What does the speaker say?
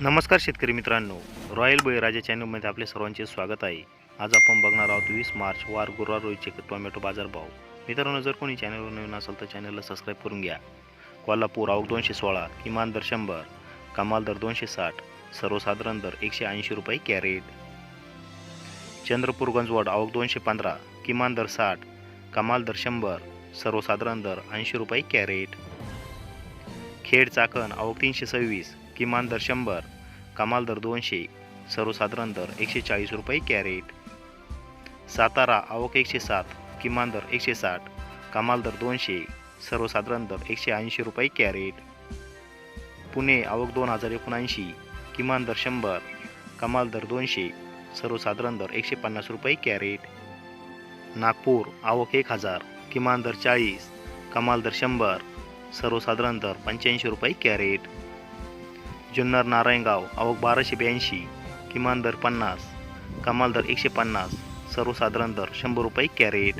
नमस्कार शेतकरी मित्रांनो. रॉयल बळीराजा चॅनलमध्ये आपले सर्वांचे स्वागत आहे. आज आपण बघणार आहोत वीस मार्च वार गुरुवार रोहितचे टोमॅटो बाजारभाव मित्रांनो जर कोणी चॅनलवर नवीन असेल तर चॅनलला सबस्क्राईब करून घ्या. कोल्हापूर आवक दोनशे सोळा किमान दर शंभर कमाल दर दोनशे साठ सर्वसाधारण दर एकशे ऐंशी रुपये कॅरेट. चंद्रपूर गंजवड आवक दोनशे पंधरा किमान दर साठ कमाल दर शंभर सर्वसाधारण दर ऐंशी रुपये कॅरेट. खेड चाकण आवक तीनशे सव्वीस किमान दर शंभर कमाल दर दोनशे सर्वसाधारण दर एकशे चाळीस रुपये कॅरेट. सातारा आवक एकशे सात किमान दर एकशे साठ कमाल दर दोनशे सर्वसाधारण दर एकशे ऐंशी रुपये कॅरेट. पुणे आवक दोन हजार एकोणऐंशी किमान दर शंभर कमाल दर दोनशे सर्वसाधारण दर एकशे पन्नास रुपये कॅरेट. नागपूर आवक एक हजार किमान दर चाळीस कमाल दर शंभर सर्वसाधारण दर पंच्याऐंशी रुपये कॅरेट. जुन्नर नारायणगाव आवक बाराशे ब्याऐंशी किमान दर पन्नास कमाल दर एकशे पन्नास सर्वसाधारण दर शंभर रुपये कॅरेट.